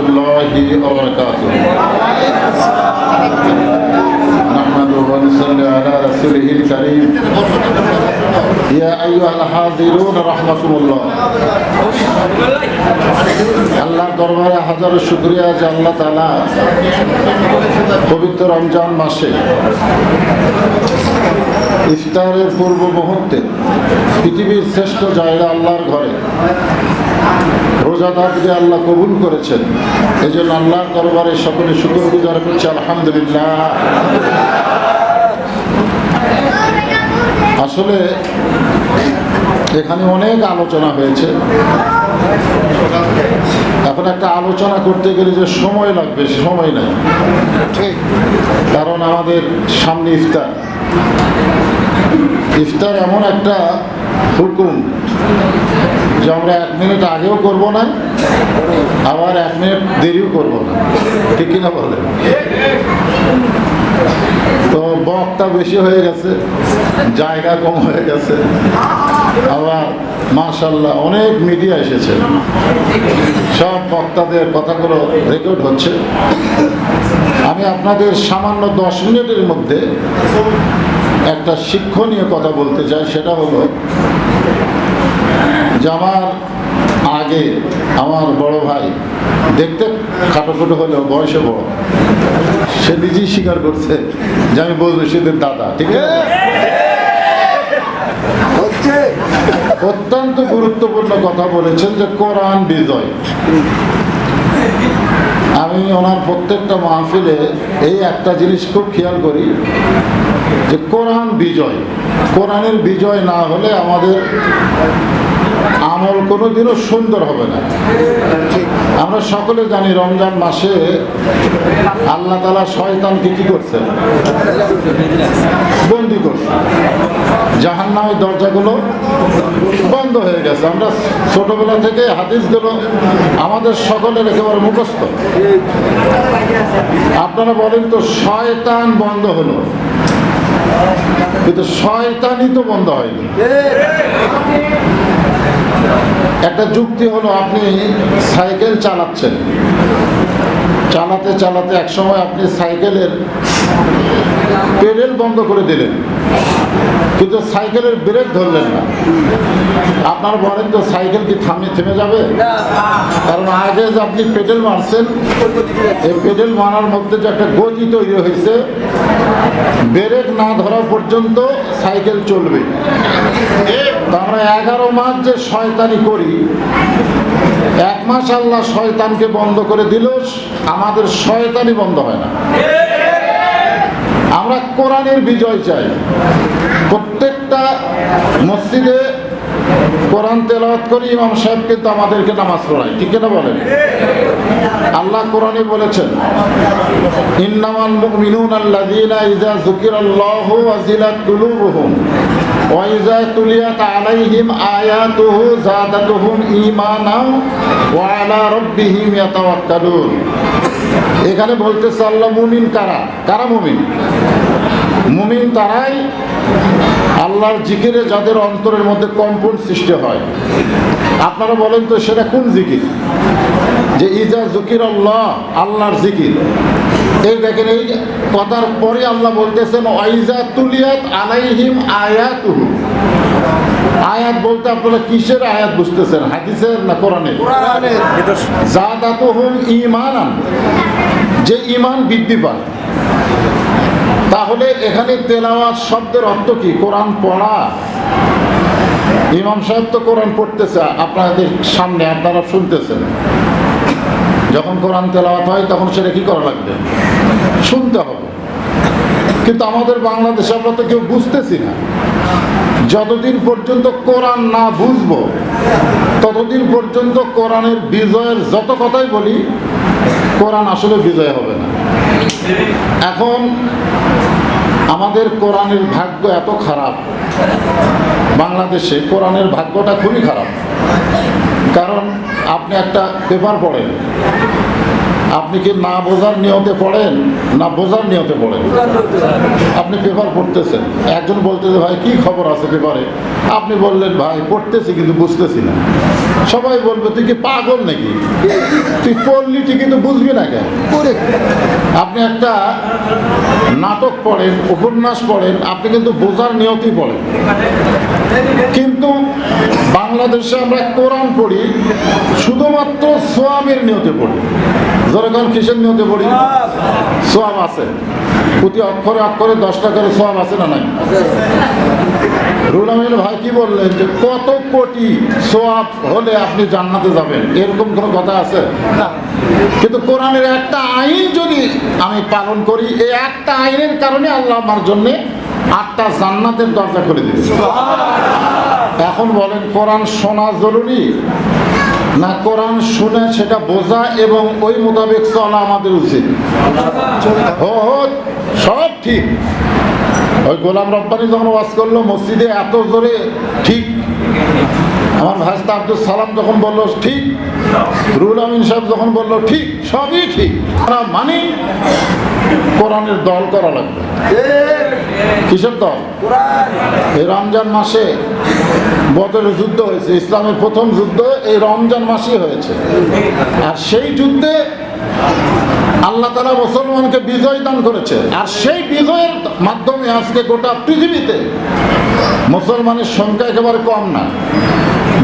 الله وبركاته نحمده ونصلي على رسوله الكريم يا أيها الحاضرون رحمكم الله আল্লাহর দরবারে হাজারো শুক্রিয়া যে আল্লাহ তালা পবিত্র রমজান মাসে ইফতারের পূর্ব মুহূর্তে পৃথিবীর শ্রেষ্ঠ জায়গা আল্লাহর ঘরে। রোজাদারকে আল্লাহ কবুল করেছেন। এই জন্য আল্লাহর দরবারে সকলে শুক্র গুজার করছে, আলহামদুলিল্লাহ। আসলে এখানে অনেক আলোচনা হয়েছে। এখন একটা আলোচনা করতে গেলে যে সময় লাগবে, সময় নাই। কারণ আমাদের সামনে ইফতার। ইফতার এমন একটা হুকুম যে আমরা এক মিনিট আগেও করব না, আবার এক মিনিট দেরিও করব না। ঠিক কিনা বলে? তো বকটা বেশি হয়ে গেছে, জায়গা কম হয়ে গেছে, আবার মাশাল্লাহ অনেক মিডিয়া এসেছে। সব বক্তাদের কথাগুলো রেকর্ড হচ্ছে। আমি আপনাদের সামান্য দশ মিনিটের মধ্যে একটা শিক্ষণীয় কথা বলতে চাই সেটা হলো যে আমার আগে আমার বড় ভাই দেখতে খাটো খাটো হলেও বয়সে বড়। সে নিজেই স্বীকার করছে যে আমি বলব সেদের দাদা ঠিক আছে অত্যন্ত গুরুত্বপূর্ণ কথা বলেছেন যে কোরআন বিজয়। আমি ওনার প্রত্যেকটা মাহফিলে এই একটা জিনিস খুব খেয়াল করি যে কোরআন বিজয়। কোরআনের বিজয় না হলে আমাদের আমল কোনোদিনও সুন্দর হবে না। আমরা সকলে জানি রমজান মাসে আল্লাহ তালা শয়তানকে কি করছে? বন্দি করছে। জাহান্নামের দরজাগুলো বন্ধ হয়ে গেছে। আমরা ছোটবেলা থেকে হাদিসগুলো আমাদের সকলের একেবারে মুখস্থ। আপনারা বলেন তো শয়তান বন্ধ হলো। কিন্তু শয়তানই তো বন্ধ হয়নি। একটা যুক্তি হলো আপনি সাইকেল চালাচ্ছেন। চালাতে চালাতে একসময় আপনি সাইকেলের পেডেল বন্ধ করে দিলেন। কিন্তু সাইকেলের ব্রেক ধরলেন না। আপনার বলেন তো সাইকেল কি থামে থেমে যাবে? কারণ আগে যে আপনি পেডেল মারছেন, এই পেডেল মারার মধ্যে যে একটা গতি তৈরি হয়েছে, ব্রেক না ধরা পর্যন্ত সাইকেল চলবে। আমরা এগারো মাস যে শয়তানি করি, এক মাস আল্লাহ শয়তানকে বন্ধ করে দিল আমাদের শয়তানি বন্ধ হয় না। আমরা কোরআনের বিজয় চাই। প্রত্যেকটা মসজিদে কোরআন তেলাওয়াত করি, ইমাম সাহেব কিন্তু আমাদেরকে নামাজ পড়ায়। ঠিক না বলেন? আল্লাহ কোরআনে বলেছেন, ইন্নামাল মুমিনুন আল্লাযীনা ইযা যুকিরাল্লাহু ওয়াজিলাত কুলুবুহুম ওয়া ইযা তুলিয়াত আলাইহিম আয়াতুহু যাদাতুহুম ঈমানা ওয়া আলা রাব্বিহিম ইয়াতাওয়াক্কালুন। এখানে বলতেছে আল্লাহ, মুমিন কারা? কারা মুমিন? মুমিন তারাই আল্লাহর জিকিরে যাদের অন্তরের মধ্যে কম্পন সৃষ্টি হয়। আপনারা বলেন তো সেটা কোন জিকির? যে ইজা জুকির আল্লাহ, আল্লাহর জিকির। এই দেখেন, এই কথার পরে আল্লাহ বলতেছেন, ওয়াইজা তুলিয়াত আলাইহিম আয়াতুহু। আয়াত বলতে আপনারা কিসের আয়াত বুঝতেছেন? হাদিসের না কোরআনের? জাদাতুহুম ঈমানান। যে ঈমান বৃদ্ধি পায়। তাহলে এখানে তেলাওয়াত শব্দের অর্থ কি? কোরআন পড়া। ইমাম সাহেব তো কোরআন পড়তেছে আপনাদের সামনে আপনারা শুনতেছেন। যখন কোরআন তেলাওয়াত হয় তখন সেটা কি করা লাগবে? শুনতে হবে। কিন্তু আমাদের বাংলাদেশে আমরা তো কেউ বুঝতেছি না। যতদিন পর্যন্ত কোরআন না বুঝব, ততদিন পর্যন্ত কোরআনের বিজয়ের যত কথাই বলি, কোরআন আসলে বিজয় হবে না। এখন আমাদের কোরআনের ভাগ্য এত খারাপ, বাংলাদেশে কোরআনের ভাগ্যটা খুবই খারাপ। কারণ আপনি একটা পেপার পড়েন আপনি কি না বোঝার নিয়তে পড়েন? না বোঝার নিয়তে পড়েন। আপনি পেপার পড়তেছেন। একজন বলতেছে ভাই কি খবর আছে পেপারে? আপনি বললেন ভাই পড়তেছি কিন্তু বুঝতেছি না। সবাই বলবে তুই কি পাগল নাকি? তুই পড়লি তুই কিন্তু বুঝবি না কেন? আপনি একটা নাটক পড়েন উপন্যাস পড়েন আপনি কিন্তু বোঝার নিয়তেই পড়েন। কিন্তু বাংলাদেশে আমরা কোরআন পড়ি শুধুমাত্র সোয়ামের নিয়তে পড়ি। কিসের নিয়তে পড়ি? সোয়াব আছে। প্রতি অক্ষরে অক্ষরে দশটা করে সোয়াব আছে না নাই? রুল আমিন ভাই কি বললেন যে কত কোটি সোয়াব হলে আপনি জান্নাতে যাবেন? এরকম কোনো কথা আছে? কিন্তু কোরআনের একটা আইন যদি আমি পালন করি এই একটা আইনের কারণে আল্লাহ আমার জন্য আটটা জান্নাতের দরজা করে দিয়েছে। এখন বলেন কোরআন শোনা জরুরি? না কোরআন শুনে সেটা বোঝা এবং ওই মোতাবেক চলা আমাদের উচিত। সব ঠিক। ওই গোলাম রব্বানি যখন ওয়াজ করল মসজিদে এত জোরে, ঠিক। আমার ভাস্তা আব্দুল সালাম যখন বলল, ঠিক। রুল আমিন সাহেব যখন বলল, ঠিক, সবই ঠিক। আমরা মানি কোরআনের দল করা লাগবে। কিসের দল? এই রমজান মাসে বদরের যুদ্ধ হয়েছে, ইসলামের প্রথম যুদ্ধ এই রমজান মাসেই হয়েছে। আর সেই যুদ্ধে আল্লাহ তালা মুসলমানকে বিজয় দান করেছে। আর সেই বিজয়ের মাধ্যমে আজকে গোটা পৃথিবীতে মুসলমানের সংখ্যা একেবারে কম না।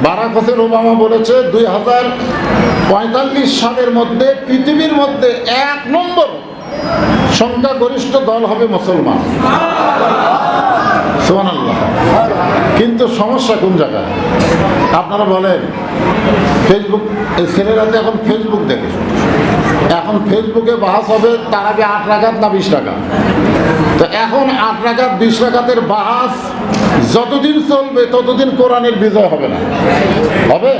বারাক হোসেন ওবামা বলেছে, দুই হাজার পঁয়তাল্লিশ সালের মধ্যে, পৃথিবীর মধ্যে এক নম্বর সংখ্যাগরিষ্ঠ দল হবে মুসলমান। সোহান কিন্তু সমস্যা কোন জায়গায়? আপনারা বলেন ফেসবুক ছেলেরা তো এখন ফেসবুক দেখে। এখন ফেসবুকে বাহাস হবে, তার আগে আট রাখাত না বিশ টাকা তো এখন আট রাখাত বিশ রাখাতের বাহাস যতদিন চলবে, ততদিন কোরআনের বিজয় হবে না। হবে?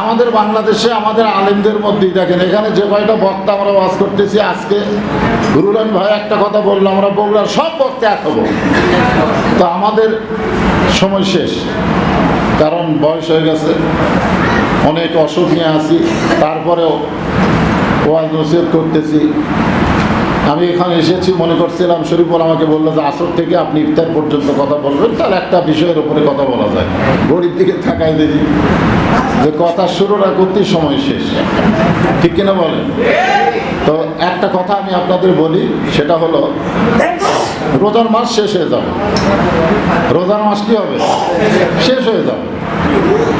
আমাদের বাংলাদেশে, আমাদের আলেমদের মধ্যেই দেখেন, এখানে যে কয়টা বক্তা আমরা বাস করতেছি আজকে, রুলান ভাই একটা কথা বলল, আমরা বগুড়ার সব বক্তা এক হব। তো আমাদের সময় শেষ, কারণ বয়স হয়ে গেছে, অনেক অসুখ নিয়ে আছি, তারপরেও ওয়াজ নসিহত করতেছি। আমি এখানে এসেছি, মনে করছিলাম শরীফুল আমাকে বলল যে আসর থেকে আপনি ইফতার পর্যন্ত কথা বলবেন, তার একটা বিষয়ের উপরে কথা বলা যায়। গরিব দিকে থাকাই দেখি যে কথা শুরু না করতেই সময় শেষ। ঠিক কিনা বলেন? তো একটা কথা আমি আপনাদের বলি, সেটা হলো, রোজার মাস শেষ হয়ে যাবে। রোজার মাস কি হবে? শেষ হয়ে যাবে।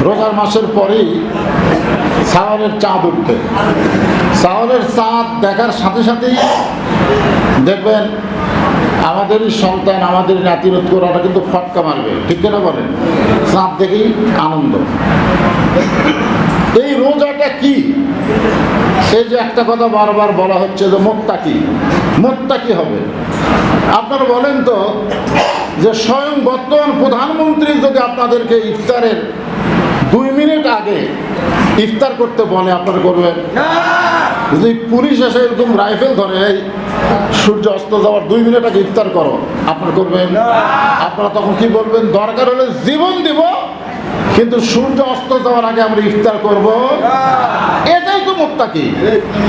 রোজার মাসের পরেই সাওয়ালের চাঁদ উঠবে। সাওয়ালের চাঁদ দেখার সাথে সাথেই দেখবেন আমাদেরই সন্তান আমাদের নাতিরত করাটা কিন্তু ফটকা মারবে। ঠিক কিনা বলেন? চাঁদ দেখেই আনন্দ। এই রোজাটা কি? এই যে একটা কথা বারবার বলা হচ্ছে যে মোত্তা কি? মোত্তা কি হবে? আপনারা বলেন তো যে স্বয়ং বর্তমান প্রধানমন্ত্রী যদি আপনাদেরকে ইফতারের দুই মিনিট আগে ইফতার করতে বলে আপনারা করবেন? যদি পুলিশ এসে এরকম রাইফেল ধরে এই সূর্য অস্ত যাওয়ার দুই মিনিট আগে ইফতার করো আপনারা করবেন? আপনারা তখন কি বলবেন? দরকার হলে জীবন দিব কিন্তু সূর্য অস্ত যাওয়ার আগে আমরা ইফতার করব। এটাই তো মুক্তাকি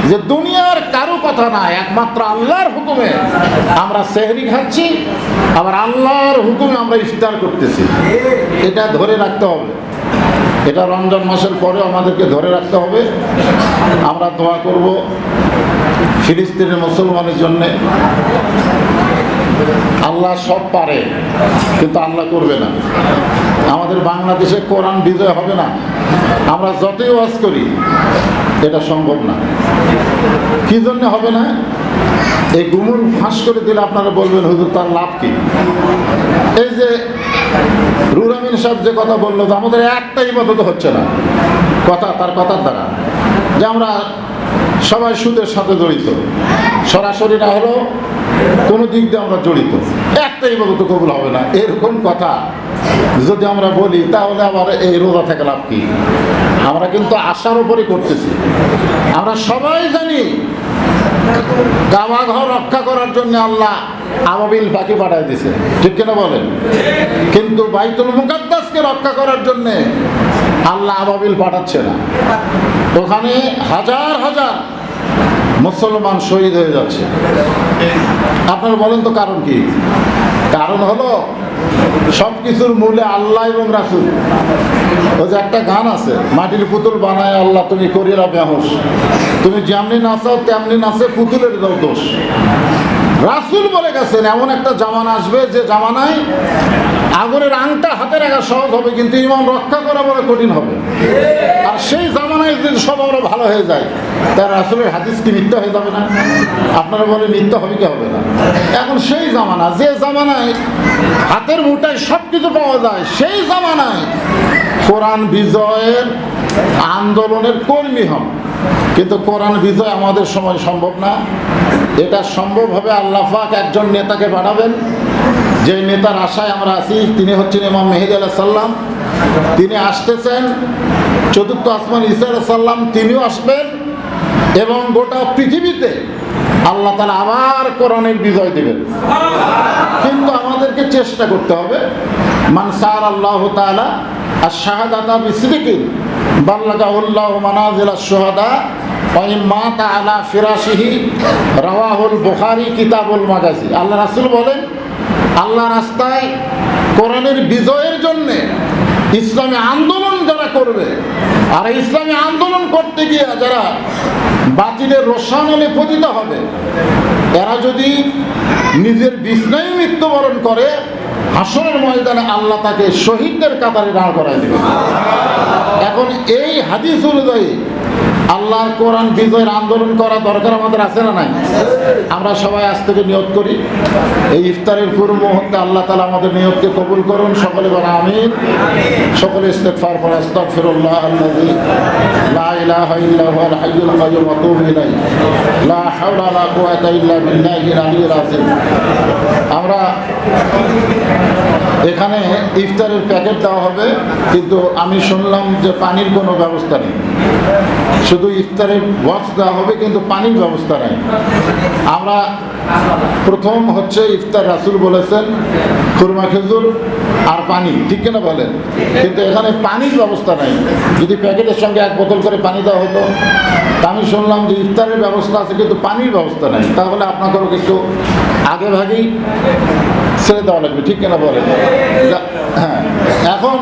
যে দুনিয়ার কারও কথা না একমাত্র আল্লাহর হুকুমে আমরা সেহরি খাচ্ছি আবার আল্লাহর হুকুমে আমরা ইফতার করতেছি। এটা ধরে রাখতে হবে। এটা রমজান মাসের পরে আমাদেরকে ধরে রাখতে হবে। আমরা দোয়া করব ফিলিস্তিনের মুসলমানের জন্যে। আল্লাহ সব পারে, কিন্তু আল্লাহ করবে না। আমাদের বাংলাদেশে কোরআন বিজয় হবে না। আমরা যতই ওয়াজ করি, এটা সম্ভব না। কি জন্য হবে না? এই গুমুর ফাঁস করে দিলে আপনারা বলবেন, হুজুর, তার লাভ কি? এই যে রুরামিন সাহেব যে কথা বলল যে আমাদের একটা ইবাদত হচ্ছে না। কথা, তার কথার দ্বারা। যে আমরা সবাই সুদের সাথে জড়িত। সরাসরি না হলেও কোনো দিক দিয়ে আমরা জড়িত। একটা ইবাদত কবুল হবে না। এরকম কথা যদি আমরা বলি, তাহলে আবার এই রোজা থেকে লাভ কি? আমরা কিন্তু আশার উপরে করতেছি। আমরা সবাই জানি কাবা ঘর রক্ষা করার জন্য আল্লাহ আমাবিল পাখি পাঠাই দিছে। ঠিক কিনা বলেন? কিন্তু বাইতুল মুকাদ্দাসকে রক্ষা করার জন্য আল্লাহ আবাবিল পাঠাচ্ছে না। ওখানে হাজার হাজার মুসলমান শহীদ হয়ে যাচ্ছে। আপনারা বলেন তো কারণ কি? কারণ হলো সব কিছুর মূলে আল্লাহ এবং রাসুল। ওই যে একটা গান আছে, মাটির পুতুল বানায় আল্লাহ, তুমি করিয়া বেহস। তুমি যেমনি নাচাও, তেমনি নাচে পুতুলের দোষ। রাসুল বলে গেছেন, এমন একটা জামানা আসবে যে জামানায় আগুনের আংটা হাতে রাখা সহজ হবে, কিন্তু ইমাম রক্ষা করা বড় কঠিন হবে। আর সেই জামানায় যদি সব আমরা ভালো হয়ে যায় তার রাসুলের হাদিস কি মিথ্যা হয়ে যাবে না? আপনারা বলে মিথ্যা হবে কি হবে না? এখন সেই জামানা, যে জামানায় হাতের মুঠায় সব কিছু পাওয়া যায়, সেই জামানায় কোরআন বিজয়ের আন্দোলনের কর্মী হন। কিন্তু কোরআন বিজয় আমাদের সময় সম্ভব না। এটা সম্ভব হবে আল্লাহ পাক একজন নেতাকে পাঠাবেন যে নেতার আশায় আমরা আছি, তিনি হচ্ছেন ইমাম মেহেদি আলাহ সাল্লাম তিনি আসতেছেন, চতুর্থ আসমান ইসা সাল্লাম তিনিও আসবেন এবং গোটা পৃথিবীতে আল্লাহ তালা আবার কোরআনের বিজয় দেবেন। কিন্তু আমাদেরকে চেষ্টা করতে হবে মানসার আল্লাহ তালা আর শাহাদাতা বিসিদিকিন বাল্লাগাউল্লাহ মানাজিল সোহাদা মা আলা ফিরাসিহি রাওয়াহুল বুখারি, কিতাবুল মাগাজি। আল্লাহ রাসুল বলেন, আল্লাহ রাস্তায় কোরআনের বিজয়ের জন্যে ইসলামী আন্দোলন যারা করবে, আর ইসলামী আন্দোলন করতে গিয়ে যারা বাতিলের রসায়নে পতিত হবে, এরা যদি নিজের বিছনায় মৃত্যুবরণ করে হাসনের ময়দানে আল্লাহ তাকে শহীদদের কাতারে দাঁড় করায় দেবে। এখন এই হাদিস অনুযায়ী আল্লাহর কোরআন বিজয়ের আন্দোলন করা দরকার আমাদের আছে না নাই? আমরা সবাই আজ থেকে নিয়োগ করি। এই ইফতারের পূর্ব মুহূর্তে আল্লাহ তালা আমাদের নিয়োগকে কবুল করুন। সকলে বলা আমিন। সকলে ইস্তেকফার পর আস্তাগফিরুল্লাহ আল্লাযী লা ইলাহা ইল্লা হুয়াল হাইয়ুল কাইয়্যুম ওয়া ইলাইহি। লা হাওলা লা কুওয়াতা ইল্লা বিল্লাহিল আযীম। আমরা এখানে ইফতারের প্যাকেট দেওয়া হবে, কিন্তু আমি শুনলাম যে পানির কোনো ব্যবস্থা নেই। শুধু ইফতারের বক্স দেওয়া হবে, কিন্তু পানির ব্যবস্থা নেই। আমরা প্রথম হচ্ছে ইফতার রাসুল বলেছেন, খুরমা খেজুর আর পানি, ঠিক কিনা বলেন? কিন্তু এখানে পানির ব্যবস্থা নাই। যদি প্যাকেটের সঙ্গে এক বোতল করে পানি দেওয়া হতো আমি শুনলাম যে ইফতারের ব্যবস্থা আছে, কিন্তু পানির ব্যবস্থা নাই। তাহলে আপনাদেরও কিছু আগে ভাগেই ছেড়ে দেওয়া লাগবে, ঠিক কিনা বলেন? হ্যাঁ। এখন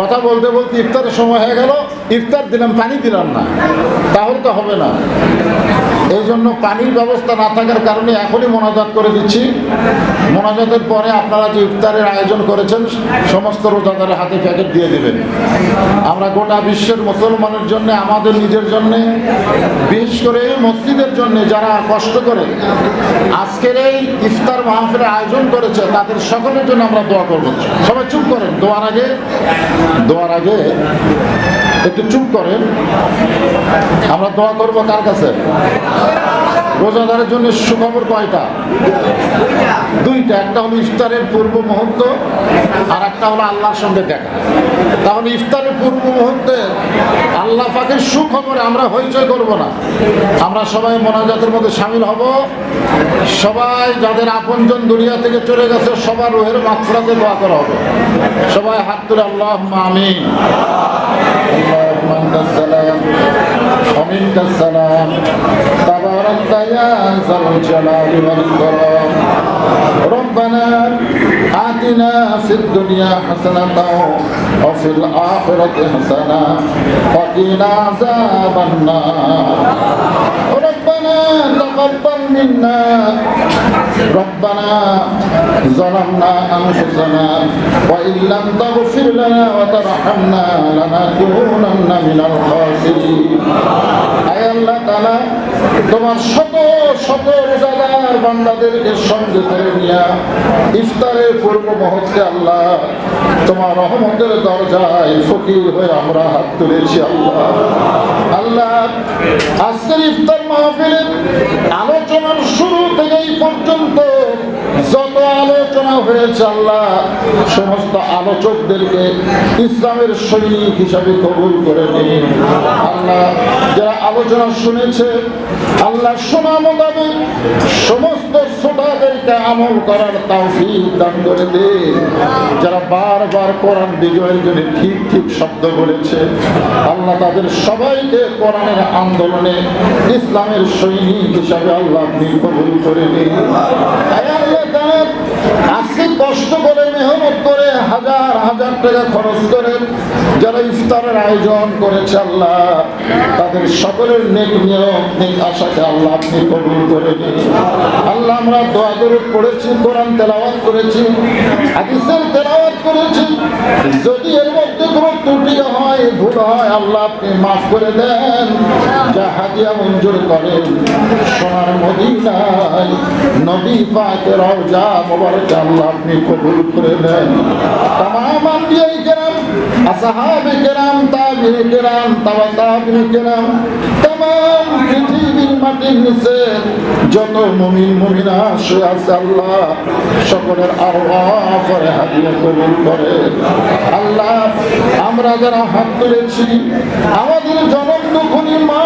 কথা বলতে বলতে ইফতারের সময় হয়ে গেল, ইফতার দিলাম, পানি দিলাম না। তাহলে তো হবে না। এই জন্য পানির ব্যবস্থা না থাকার কারণে এখনই মোনাজাত করে দিচ্ছি। মোনাজাতের পরে আপনারা যে ইফতারের আয়োজন করেছেন, সমস্ত রোজাদারের হাতে প্যাকেট দিয়ে দেবেন। আমরা গোটা বিশ্বের মুসলমানের জন্য, আমাদের নিজের জন্য, বিশেষ করে মসজিদের জন্য যারা কষ্ট করে আজকের এই ইফতার মাহফিলের আয়োজন করেছে, তাদের সকলের জন্য আমরা দোয়া করব। সবাই চুপ করেন, দোয়ার আগে দোয়ার আগে একটু চুপ করেন। আমরা দোয়া করব কার কাছে? রোজাদারের জন্য সুখবর কয়টা? দুইটা। একটা হলো ইফতারের পূর্ব মুহূর্ত, আর একটা হলো আল্লাহর সঙ্গে দেখা। তাহলে ইফতারের পূর্ব মুহূর্তে আল্লাহ পাকে সুখবরে আমরা হইচই করব না। আমরা সবাই মোনাজাতের মধ্যে সামিল হব। সবাই যাদের আপনজন দুনিয়া থেকে চলে গেছে, সবার রোহের মাত্রাতে দোয়া করা হবে। সবাই হাত তুলে আল্লাহ মামি ومنك السلام تباركت يا ذا الجلال والاكرام ربنا آتنا في الدنيا حسنة وفي الآخرة حسنة وقنا عذاب النار ربنا تقبل منا ربنا ظلمنا أنفسنا وإن لم تغفر لنا وترحمنا لنكونن من الخاسرين আয় আল্লাহ তালা তোমার শত শত রোজাদার বান্দাদেরকে সঙ্গে করে নিয়া ইফতারের পূর্ব মুহূর্তে আল্লাহ তোমার রহমতের দরজায় ফকির হয়ে আমরা হাত তুলেছি আল্লাহ আল্লাহ আজকের ইফতার মাহফিলের আলোচনার শুরু থেকে এই পর্যন্ত যত আলোচনা আলোচনা হয়েছে আল্লাহ, সমস্ত আলোচকদেরকে ইসলামের সৈনিক হিসাবে কবুল করে নিন। আল্লাহ, যারা আলোচনা শুনেছে, আল্লাহ শোনা মোতাবেক সমস্ত শ্রোতাদেরকে আমল করার তৌফিক দান করে দে যারা বারবার কোরআন বিজয়ের জন্য ঠিক ঠিক শব্দ বলেছে, আল্লাহ তাদের সবাইকে কোরআনের আন্দোলনে ইসলামের সৈনিক হিসাবে আল্লাহ আপনি কবুল করে নিন। আল্লাহ হাজার হাজার টাকা খরচ করে যারা ইফতারের আয়োজন করেছে আল্লাহ, তাদের সকলের নেক নিয়ম, নেক আশাকে আল্লাহ আপনি কবুল করে নিন। আল্লাহ, আমরা দোয়া করে পড়েছি, কোরআন তেলাওয়াত করেছি, হাদিসের তেলাওয়াত করেছি। যদি এর মধ্যে কোনো ত্রুটি হয়, ভুল হয়, আল্লাহ আপনি মাফ করে দেন। যা হাদিয়া মঞ্জুর করেন, সোনার মদিনায় নবী পাকের রওজা মোবারক আল্লাহ আপনি কবুল করে নেন। তামাম আম্বিয়াই কেরাম আসহাবে কেরাম তাবিঈ কেরাম তাওয়া তাবিঈ কেরাম, তামাম পৃথিবীর মাটির নিচে যত মুমিন, মুমিনা শুয়ে আছে আল্লাহ, সকলের আরওয়াহ করে, হাদিয়া কবুল করে। আল্লাহ, আমরা যারা হাত তুলেছি, আমাদের জনম দুঃখী মা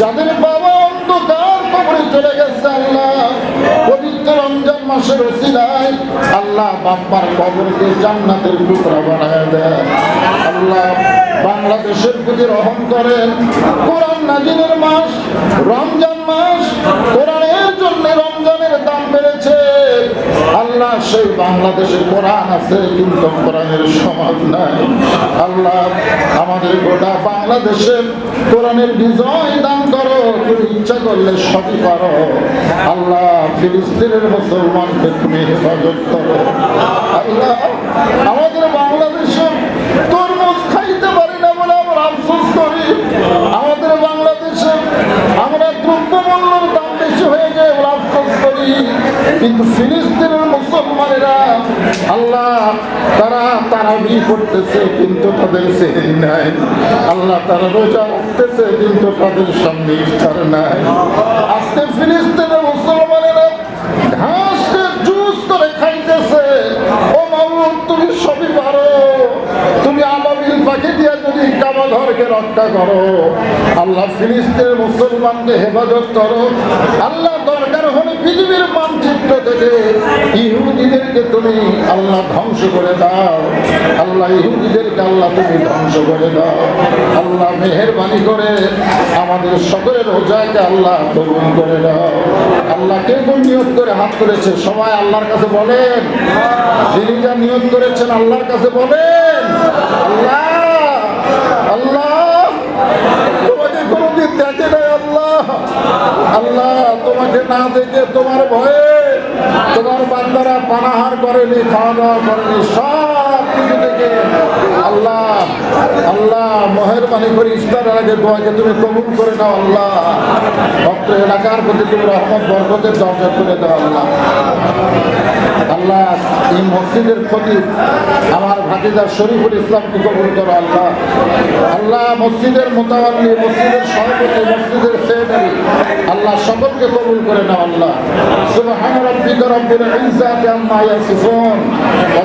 যাদের বাবা অন্ধকার কবরে চলে গেছে আল্লাহ মাসের ওসিলায় আল্লাহ বাপ্পার কবরকে জান্নাতের টুকরা বানায় দেয়। আল্লাহ বাংলাদেশের প্রতি রহম করেন। কোরআন নাজিরের মাস, রমজান মাস, কোরআনের জন্য রমজানের দাম বেড়েছে। আল্লাহ সেই বাংলাদেশে কোরআন আছে, কিন্তু কোরআনের সমাজ নাই। আল্লাহ আমাদের গোটা বাংলাদেশে কোরআনের বিজয় দান তুমি ইচ্ছা করলে সবই পারো আল্লাহ ফিলিস্তিনের মুসলমানকে তুমি হেফাজত করো। আল্লাহ, আমাদের বাংলাদেশে তরমুজ খাইতে পারি না বলে আমরা আফসোস করি। আমাদের বাংলাদেশে আমরা দ্রব্যমূল্যের দাম বেশি হয়ে যায় আফসোস করি। কিন্তু ফিলিস্তিনের মুসলমানেরা আল্লাহ, তারা তারাবি করতেছে, কিন্তু তাদের সেহেরি নাই। আল্লাহ তারা রোজা রাখতেছে, কিন্তু তাদের সামনে ইফতার নাই। আজকে ফিলিস্তিনের মুসলমানেরা ঘাসকে জুস করে খাইতেছে। ও মামুন, তুমি সবই পারো। তুমি আবাবিল পাখি দিয়া যদি কাবা ঘরকে রক্ষা করো, আল্লাহ ফিলিস্তিনের মুসলমানকে হেফাজত করো। আল্লাহ পৃথিবীর মানচিত্র থেকে ইহুদিদেরকে তুমি আল্লাহ ধ্বংস করে দাও। আল্লাহ ইহুদিদেরকে আল্লাহ তুমি ধ্বংস করে দাও। আল্লাহ মেহরবানি করে আমাদের সকলের রোজাকে আল্লাহ কবুল করে দাও। আল্লাহ কে কোন নিয়োগ করে হাত করেছে সবাই আল্লাহর কাছে বলেন। যিনি যা নিয়োগ করেছেন আল্লাহর কাছে বলেন। আল্লাহ! আল্লাহ! তোমাকে কোনোদিন দেখে নাই আল্লাহ। আল্লাহ তোমাকে না দেখে তোমার ভয়ে তোমার বান্দারা পানাহার করেনি খাওয়া দাওয়া করেনি সব আল্লাহ আল্লাহ, মেহরবানি তুমি কবুল করে নাও, আল্লাহ। ভক্ত প্রতি তুমি রহমত দাও, আল্লাহ। মসজিদের প্রতি আমার ভাতিজার শরীফুল ইসলামকে কবুল করো, আল্লাহ। আল্লাহ, মসজিদের মোতাবাল্লি মসজিদের আল্লাহ, সকলকে কবুল করে নাও, আল্লাহ। সুবহান রাব্বিকা রাব্বিল ইজ্জাতি আম্মা ইয়াসিফুন। ওয়া